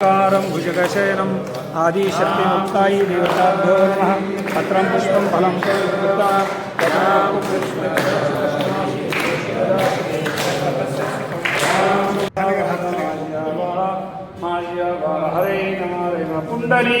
कारं भुजगशयनम् आदिशक्तिमुक्तायि देवताभ्यो नमः पत्रं पुष्पं फलं कृत्वा हरे नमः पुण्डली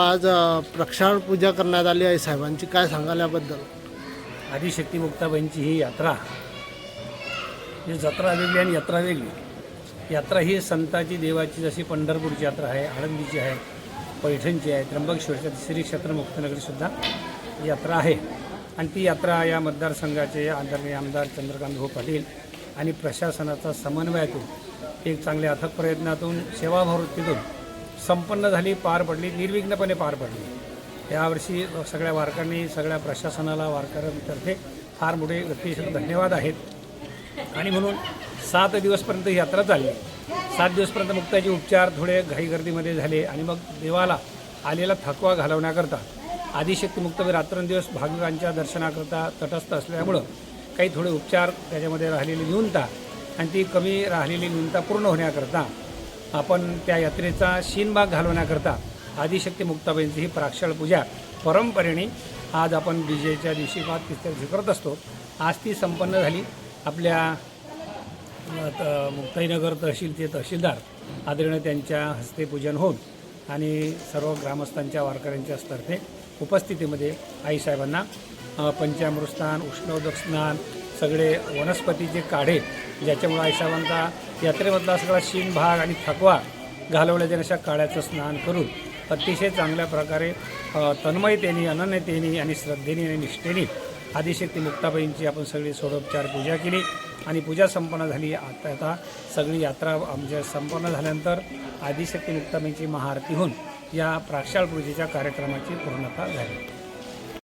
आज प्रक्षाळ पूजा करण्यात आली आहे. साहेबांची काय सांगाल याबद्दल? आदिशक्ती मुक्ताबाईंची ही यात्रा. ही जत्रा वेगळी आणि यात्रा वेगळी. यात्रा ही संताची देवाची जशी पंढरपूरची यात्रा आहे आळंदीची आहे पैठणची आहे त्र्यंबकेश्वरची श्रीक्षेत्र श्री क्षेत्र मुक्तनगरीसुद्धा यात्रा आहे. आणि ती यात्रा या मतदारसंघाचे आदरणीय आमदार चंद्रकांत भाऊ पाटील आणि प्रशासनाचा समन्वयातून एक चांगल्या अथक प्रयत्नातून सेवाभावृत्तीतून संपन्न झाली पार पडली निर्विघ्नपणे पार पडली. यावर्षी सगळ्या वारकऱ्यांनी सगळ्या प्रशासनाला वारकऱ्यांतर्फे फार मोठे अतिशय धन्यवाद आहेत. आणि म्हणून सात दिवसपर्यंत ही यात्रा चालली. सात दिवसपर्यंत मुक्ताचे उपचार थोडे घाईगर्दीमध्ये झाले आणि मग देवाला आलेला थकवा घालवण्याकरता आदिशक्ती मुक्तवे रात्रंदिवस भाविकांच्या दर्शनाकरता तटस्थ असल्यामुळं काही थोडे उपचार त्याच्यामध्ये राहिलेली न्यूनता आणि ती कमी राहिलेली न्यूनता पूर्ण होण्याकरता आपण त्या यात्रेचा शीनभाग घालवण्याकरता आदिशक्ती मुक्ताबाईंची ही प्राक्षळ पूजा परंपरेने आज आपण विजयच्या दिवशी पाच तिसऱ्या दिवशी करत असतो. आज ती संपन्न झाली. आपल्या अ, त- मुक्ताईनगर तहसीलचे तहसीलदार आदरणीय त्यांच्या हस्ते पूजन होऊन आणि सर्व ग्रामस्थांच्या वारकऱ्यांच्या तर्फे उपस्थितीमध्ये आईसाहेबांना पंचामृत स्नान उष्णोदक स्नान सगळे वनस्पतीचे काढे ज्याच्यामुळे आईसाहेबांचा यात्रेमधला सगळा शीन भाग आणि थकवा घालवल्या अशा काळ्याचं स्नान करून अतिशय चांगल्या प्रकारे तन्मयतेने अनन्यतेने आणि श्रद्धेने आणि निष्ठेने आदिशक्ती मुक्ताबाईंची आपण सगळी सोडोपचार पूजा केली आणि पूजा संपन्न झाली. आता आता सगळी यात्रा आमच्या संपन्न झाल्यानंतर आदिशक्ती मुक्ताबाईंची महाआरती होऊन या प्राक्षाळ पूजेच्या कार्यक्रमाची पूर्णता झाली.